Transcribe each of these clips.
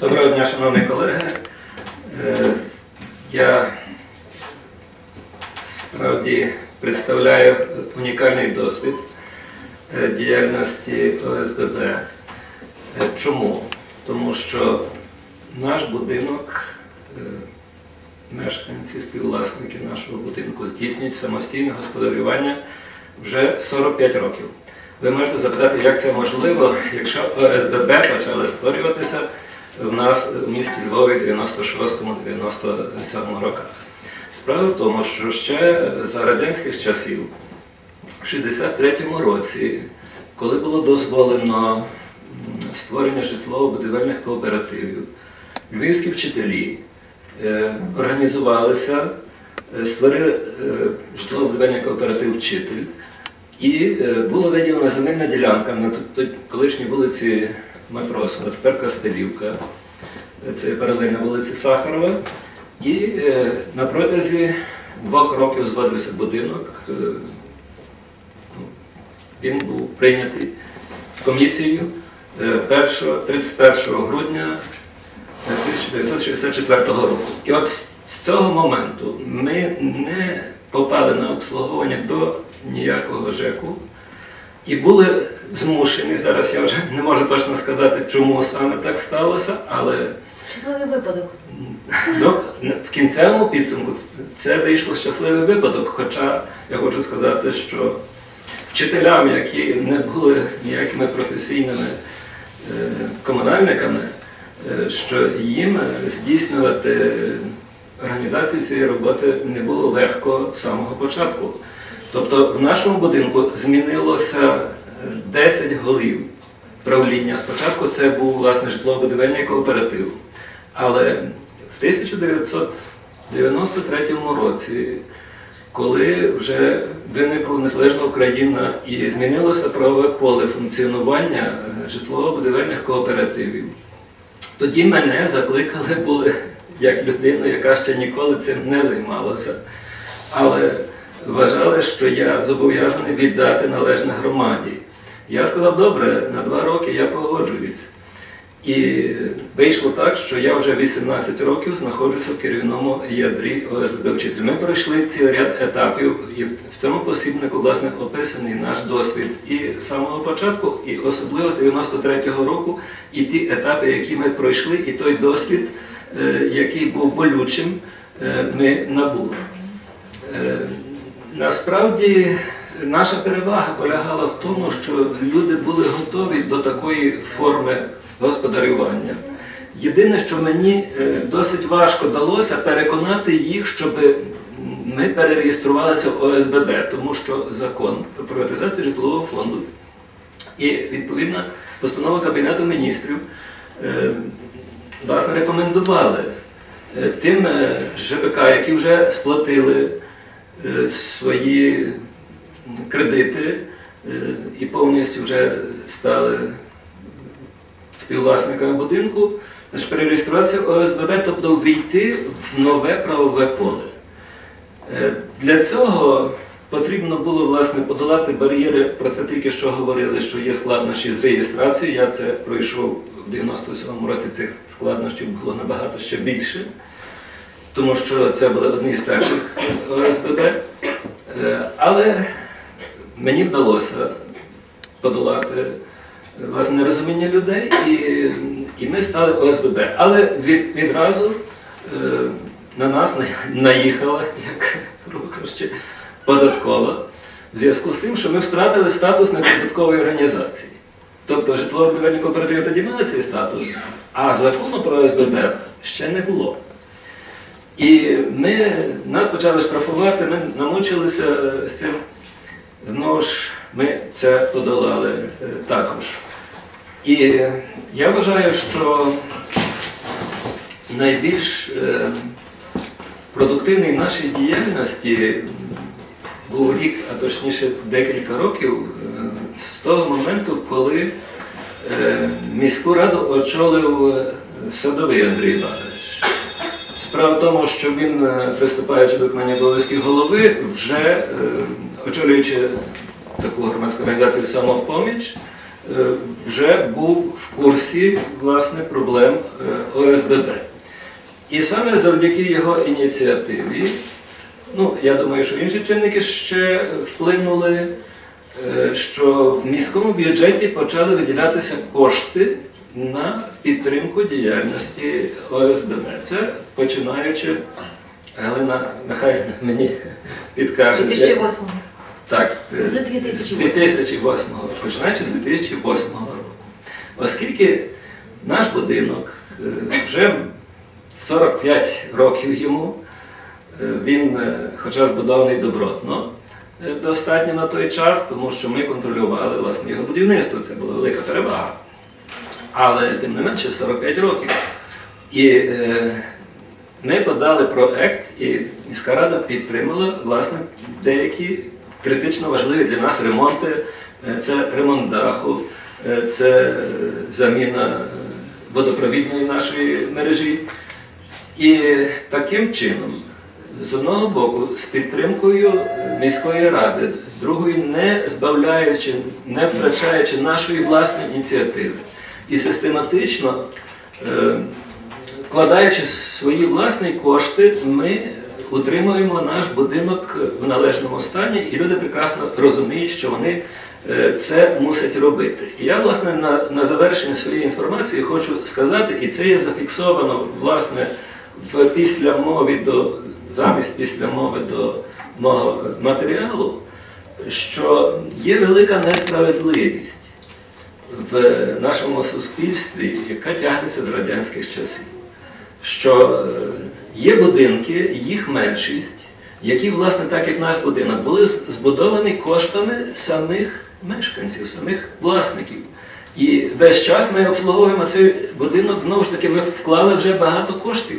Доброго дня, шановні колеги. Е, Я справді представляю унікальний досвід е, діяльності ОСББ. Е, Чому? Тому що наш будинок, мешканці, співвласники нашого будинку здійснюють самостійне господарювання вже 45 років. Ви можете запитати, як це можливо, якщо ОСББ почали створюватися в нас в місті Львові 96-97 роках. Справа в тому, що ще за радянських часів, в 63-му році, коли було дозволено створення житлово-будівельних кооперативів, львівські вчителі е, організувалися, е, створили е, житлово-будівельний кооператив Вчитель. І е, була виділена земельна ділянка на колишній вулиці Матросова, тепер Кастелівка. Е, Це паралельно вулиці Сахарова. І е, на протязі двох років зводився будинок. Е, ну, Він був прийнятий комісією е, 1, 31 грудня 1964 року. І от з цього моменту ми не попали на обслуговування до ніякого ЖЕКу і були змушені, зараз я вже не можу точно сказати, чому саме так сталося, але Щасливий випадок. Ну, в кінцевому підсумку це вийшло щасливий випадок. Хоча я хочу сказати, що вчителям, які не були ніякими професійними е, комунальниками, е, що їм здійснювати організацію цієї роботи не було легко з самого початку. Тобто в нашому будинку змінилося 10 голів правління. Спочатку це був власне житлово-будівельний кооператив. Але в 1993 році, коли вже виникла незалежна Україна і змінилося правове поле функціонування е, житлово-будівельних кооперативів, тоді мене закликали були як людину, яка ще ніколи цим не займалася. Але вважали, що я зобов'язаний віддати належне громаді. Я сказав, добре, на два роки я погоджуюсь. І вийшло так, що я вже 18 років знаходжуся в керівному ядрі ОСББ вчитель. Ми пройшли цілий ряд етапів, і в цьому посібнику власне описаний наш досвід і з самого початку, і особливо з 93-го року, і ті етапи, які ми пройшли, і той досвід, е, який був болючим, е, ми набули. Е, Насправді наша перевага полягала в тому, що люди були готові до такої форми господарювання. Єдине, що мені е, досить важко далося переконати їх, щоб ми перереєструвалися в ОСББ, тому що закон про приватизацію житлового фонду і відповідна постанова Кабінету міністрів е, власне рекомендували е, тим ЖБК, які вже сплатили свої кредити е, і повністю вже стали співвласниками будинку, значить, перереєструватися в ОСББ, тобто війти в нове правове поле. Е, Для цього потрібно було власне подолати бар'єри, про це тільки що говорили, що є складнощі з реєстрацією. Я це пройшов в 97-му році, цих складнощів було набагато ще більше, тому що це були одні з перших ОСББ. Е, Але мені вдалося подолати е, власне нерозуміння людей, і, і ми стали ОСББ. Але від, відразу е, на нас наїхала, як кажучи, податкова, в зв'язку з тим, що ми втратили статус неприбуткової організації. Тобто житлово-будівельні кооперативи тоді мали цей статус, а закону про ОСББ ще не було. І ми, нас почали штрафувати, ми намучилися е, з цим. Знову ж ми це подолали е, також. І я вважаю, що найбільш е, продуктивний в нашій діяльності був рік, а точніше декілька років, е, з того моменту, коли міську раду очолив садовий Андрій Іванович. Справа в тому, що він, приступаючи до виконання обов'язків голови, вже очолюючи таку громадську організацію самопоміч, е, вже був в курсі власне проблем е, ОСББ. І саме завдяки його ініціативі, ну я думаю, що інші чинники ще вплинули, е, що в міському бюджеті почали виділятися кошти на підтримку діяльності ОСББ. Це починаючи, Галина Михайлівна мені підкаже. 2008 так, е, З з 2008. 2008 року, починаючи з 2008 року. Оскільки наш будинок е, вже 45 років йому, е, він, хоча збудований добротно, достатньо на той час, тому що ми контролювали власне його будівництво, це була велика перевага. Але тим не менше 45 років. І е, ми подали проект, і міська рада підтримала власне деякі критично важливі для нас ремонти. Е, Це ремонт даху, е, це е, заміна водопровідної нашої мережі. І таким чином, з одного боку, з підтримкою міської ради, з другої, не збавляючи, не втрачаючи нашої власної ініціативи і систематично вкладаючи свої власні кошти, ми утримуємо наш будинок в належному стані, і люди прекрасно розуміють, що вони е, це мусять робити. І я, власне, на, на завершення своєї інформації хочу сказати, і це є зафіксовано власне в після мови до замість після мови до мого матеріалу, що є велика несправедливість в нашому суспільстві, яка тягнеться з радянських часів. Що е, є будинки, їх меншість, які, власне, так як наш будинок, були збудовані коштами самих мешканців, самих власників. І весь час ми обслуговуємо цей будинок, знову ж таки, ми вклали вже багато коштів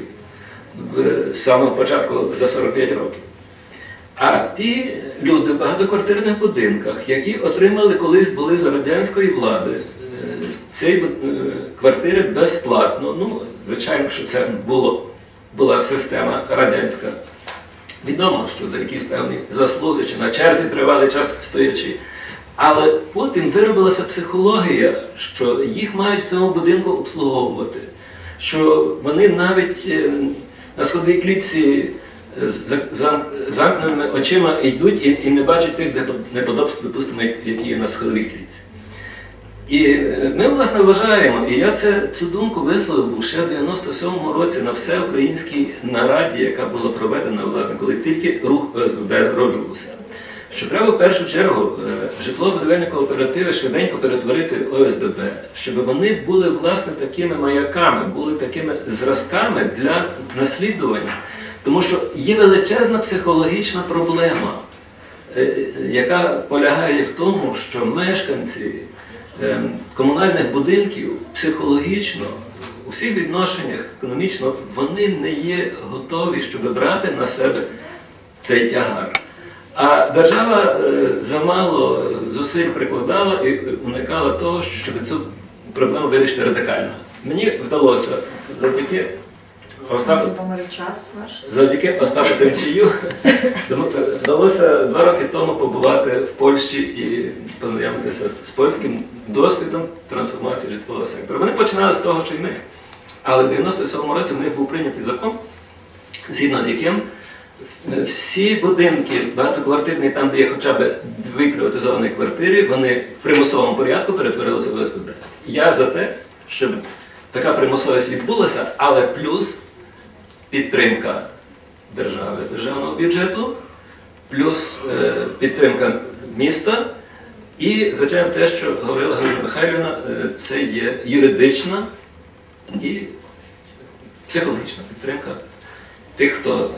з самого початку за 45 років. А ті люди в багатоквартирних будинках, які отримали колись були за радянської влади е, ці е, квартири безплатно. Ну, звичайно, що це було, була система радянська. Відомо, що за якісь певні заслуги чи на черзі тривалий час стоячи. Але потім виробилася психологія, що їх мають в цьому будинку обслуговувати, що вони навіть е, на сходовій клітці е, з замкненими очима йдуть і, не бачать тих неподобств, допустимо, які є на сходовій клітці. І е, ми, власне, вважаємо, і я це, цю думку висловив був ще в 97-му році на всеукраїнській нараді, яка була проведена, власне, коли тільки рух ОСББ зроджувався. Що треба в першу чергу е, житлово-будівельні кооперативи швиденько перетворити ОСББ, щоб вони були власне такими маяками, були такими зразками для наслідування. Тому що є величезна психологічна проблема, е, яка полягає в тому, що мешканці комунальних будинків психологічно у всіх відношеннях економічно вони не є готові, щоб брати на себе цей тягар. А держава е, замало зусиль прикладала і уникала того, щоб цю проблему вирішити радикально. Мені вдалося завдяки Остапу Помер час ваш. Завдяки Остапу Тимчію вдалося два роки тому побувати в Польщі і познайомитися з польським досвідом трансформації житлового сектору. Вони починали з того, що й ми. Але в 97-му році в них був прийнятий закон, згідно з яким всі будинки багатоквартирні, там, де є хоча б дві приватизовані квартири, вони в примусовому порядку перетворилися в ОСББ. Я за те, щоб така примусовість відбулася, але плюс підтримка держави, державного бюджету, плюс е, підтримка міста. І, звичайно, те, що говорила Галина Михайлівна, е, це є юридична і психологічна підтримка тих, хто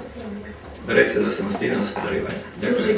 береться за самостійне господарювання. Дякую.